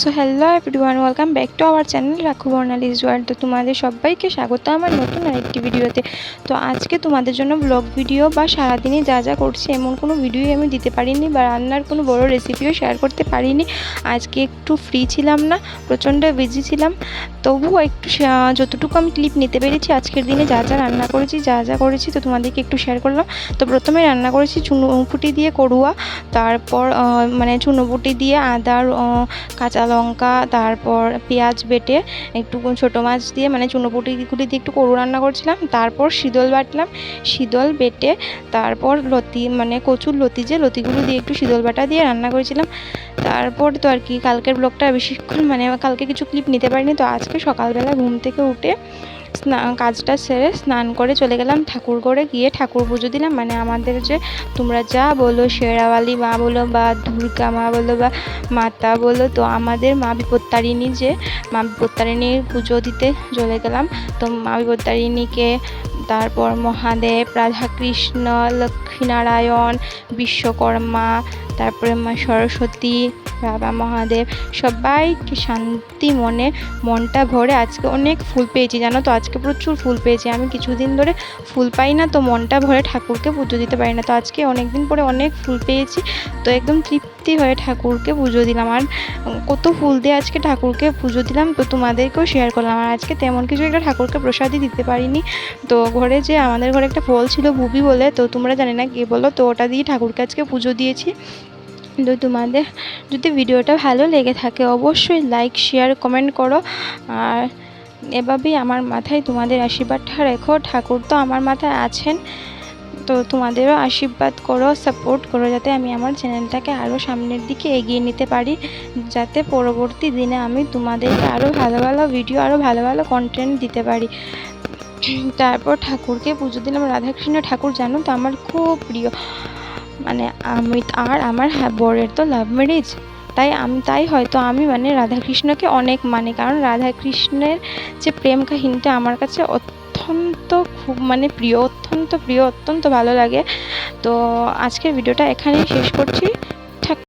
So hello everyone welcome back to our channel রাখু Barnali জোয়ার তো তোমাদের সবাইকে স্বাগত আমার নতুন আরেকটি ভিডিওতে তো আজকে তোমাদের জন্য ব্লগ ভিডিও বা সারাদিনে যা যা করছি, এমন কোনো ভিডিওই আমি দিতে পারিনি বা রান্নার কোনো বড় রেসিপিও শেয়ার করতে পারিনি। আজকে একটু ফ্রি ছিলাম না, প্রচণ্ড বিজি ছিলাম। তবুও একটু যতটুকু আমি ক্লিপ নিতে পেরেছি, আজকের দিনে যা যা রান্না করেছি, যা যা করেছি তো তোমাদেরকে একটু শেয়ার করলাম। তো প্রথমে রান্না করেছি চুনো ফুটি দিয়ে করুয়া, তারপর মানে চুনোপুটি দিয়ে আদার কাঁচা লঙ্কা, তারপর পেঁয়াজ বেটে একটু ছোটো মাছ দিয়ে মানে চুনোপুটি কুটি দিয়ে একটু করু রান্না করছিলাম। তারপর শীতল বাটলাম। শীতল বেটে তারপর লতি মানে কচুর লতি যে, লতিগুলো দিয়ে একটু শীতল বাটা দিয়ে রান্না করেছিলাম। তারপর তো আর কি, কালকের ব্লগটা বেশিক্ষণ মানে কালকে কিছু ক্লিপ নিতে পারিনি। তো আজকে সকালবেলা ঘুম থেকে উঠে স্না কাজটা সেরে স্নান করে চলে গেলাম ঠাকুর করে গিয়ে ঠাকুর পুজো দিলাম। মানে আমাদের যে তোমরা যা বলো, শেরাওয়ালি মা বলো বা দুর্গা মা বলো বা মাতা বলো, তো আমাদের মা বিপত্তারিণী যে, মা বিপত্তারিণীর পুজো দিতে চলে গেলাম। তো মা বিপত্তারিণীকে তারপর মহাদেব, রাধাকৃষ্ণ, লক্ষ্মীনারায়ণ, বিশ্বকর্মা তারপরে মা সরস্বতী, বাবা মহাদেব, সবাইকে শান্তি মনে, মনটা ভরে আজকে অনেক ফুল পেয়েছি। জানো তো, আজকে প্রচুর ফুল পেয়েছি। আমি কিছুদিন ধরে ফুল পাই না, তো মনটা ভরে ঠাকুরকে পুজো দিতে পারি না। তো আজকে অনেক দিন পরে অনেক ফুল পেয়েছি, তো একদম তৃপ্তি হয়ে ঠাকুরকে পুজো দিলাম। আর কত ফুল দিয়ে আজকে ঠাকুরকে পুজো দিলাম, তো তোমাদেরকেও শেয়ার করলাম। আর আজকে তেমন কিছু একটা ঠাকুরকে প্রসাদই দিতে পারিনি। তো ঘরে যে আমাদের ঘরে একটা ফল ছিল বুবি বলে, তো তোমরা জানি না কে বলো, তো ওটা দিয়ে ঠাকুরকে আজকে পুজো দিয়েছি। তো তোমাদের যদি ভিডিওটা ভালো লেগে থাকে, অবশ্যই লাইক শেয়ার কমেন্ট করো। আর এভাবেই আমার মাথায় তোমাদের আশীর্বাদটা রেখো। ঠাকুর তো আমার মাথায় আছেন, তো তোমাদেরও আশীর্বাদ করো সাপোর্ট করো, যাতে আমি আমার চ্যানেলটাকে আরও সামনের দিকে এগিয়ে নিতে পারি। যাতে পরবর্তী দিনে আমি তোমাদেরকে আরও ভালো ভালো ভিডিও আরও ভালো ভালো কন্টেন্ট দিতে পারি। তারপর ঠাকুরকে পুজো দিলাম। রাধাকৃষ্ণ ঠাকুর জানো তো আমার খুব প্রিয়। মানে আমি আর আমার হ্যাঁ বরের তো লাভ ম্যারেজ তাই আমি তাই হয়তো আমি মানে রাধাকৃষ্ণকে অনেক মানে। কারণ রাধাকৃষ্ণের যে প্রেম কাহিনীটা আমার কাছে অত্যন্ত খুব মানে প্রিয়, অত্যন্ত প্রিয়, অত্যন্ত ভালো লাগে। তো আজকের ভিডিওটা এখানেই শেষ করছি।